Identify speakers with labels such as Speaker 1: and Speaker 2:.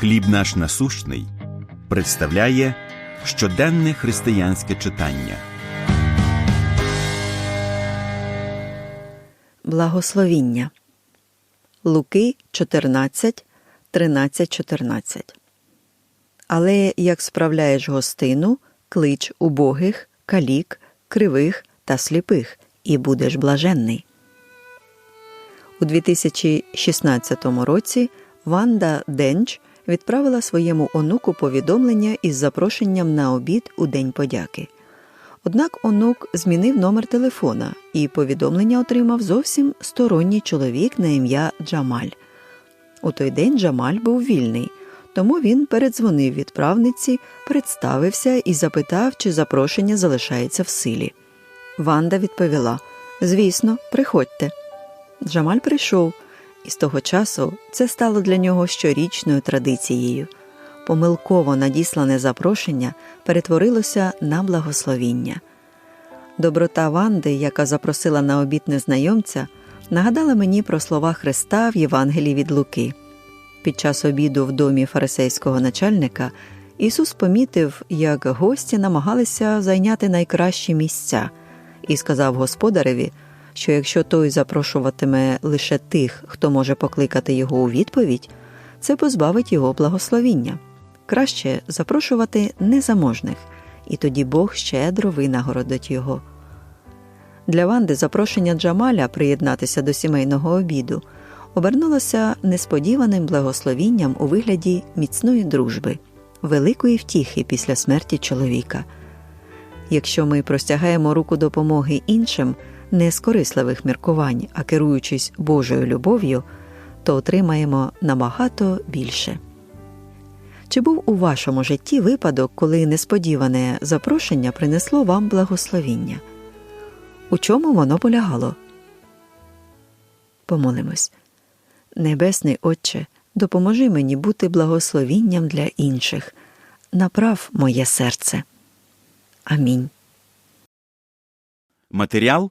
Speaker 1: Хліб наш насущний представляє щоденне християнське читання.
Speaker 2: Благословіння. Луки 14, 13, 14. Але як справляєш гостину, клич убогих, калік, кривих та сліпих, і будеш блаженний. У 2016 році Ванда Денч відправила своєму онуку повідомлення із запрошенням на обід у День подяки. Однак онук змінив номер телефона, і повідомлення отримав зовсім сторонній чоловік на ім'я Джамаль. У той день Джамаль був вільний, тому він передзвонив відправниці, представився і запитав, чи запрошення залишається в силі. Ванда відповіла: Звісно, приходьте. Джамаль прийшов, і з того часу це стало для нього щорічною традицією. Помилково надіслане запрошення перетворилося на благословіння. Доброта Ванди, яка запросила на обід незнайомця, нагадала мені про слова Христа в Євангелії від Луки. Під час обіду в домі фарисейського начальника Ісус помітив, як гості намагалися зайняти найкращі місця, і сказав господареві, що якщо той запрошуватиме лише тих, хто може покликати його у відповідь, це позбавить його благословіння. Краще запрошувати незаможних, і тоді Бог щедро винагородить його. Для Ванди запрошення Джамаля приєднатися до сімейного обіду обернулося несподіваним благословінням у вигляді міцної дружби, великої втіхи після смерті чоловіка. Якщо ми простягаємо руку допомоги іншим, не з корисливих міркувань, а керуючись Божою любов'ю, то отримаємо набагато більше. Чи був у вашому житті випадок, коли несподіване запрошення принесло вам благословіння? У чому воно полягало? Помолимось. Небесний Отче, допоможи мені бути благословінням для інших. Направ моє серце. Амінь.
Speaker 1: Матеріал